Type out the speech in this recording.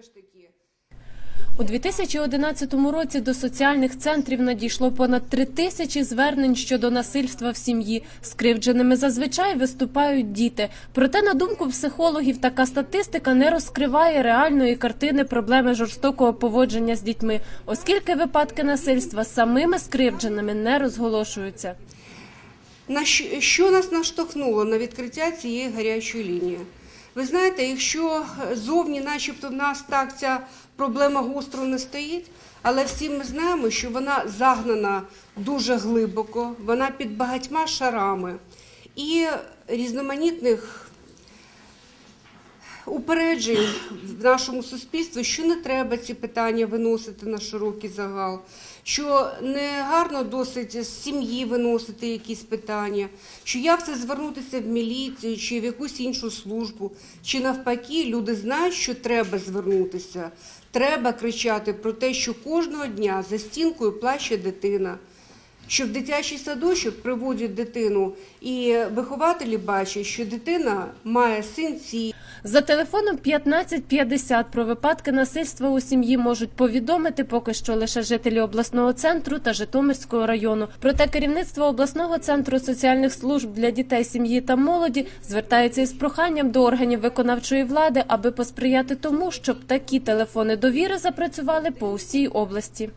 все ж таки. У 2011 році до соціальних центрів надійшло понад три тисячі звернень щодо насильства в сім'ї. Скривдженими зазвичай виступають діти. Проте, на думку психологів, така статистика не розкриває реальної картини проблеми жорстокого поводження з дітьми, оскільки випадки насильства самими скривдженими не розголошуються. На що, що нас наштовхнуло на відкриття цієї гарячої лінії? Ви знаєте, якщо зовні, начебто, в нас так ця проблема гостро не стоїть, але всі ми знаємо, що вона загнана дуже глибоко, вона під багатьма шарами. І різноманітних упереджень в нашому суспільстві, що не треба ці питання виносити на широкий загал, що не гарно досить з сім'ї виносити якісь питання, що як це звернутися в міліцію чи в якусь іншу службу, чи навпаки, люди знають, що треба звернутися. Треба кричати про те, що кожного дня за стінкою плаче дитина. Що в дитячий садочок приводять дитину, і вихователі бачать, що дитина має синці, За телефоном 1550 про випадки насильства у сім'ї можуть повідомити поки що лише жителі обласного центру та Житомирського району. Проте керівництво обласного центру соціальних служб для дітей, сім'ї та молоді звертається із проханням до органів виконавчої влади, аби посприяти тому, щоб такі телефони довіри запрацювали по усій області.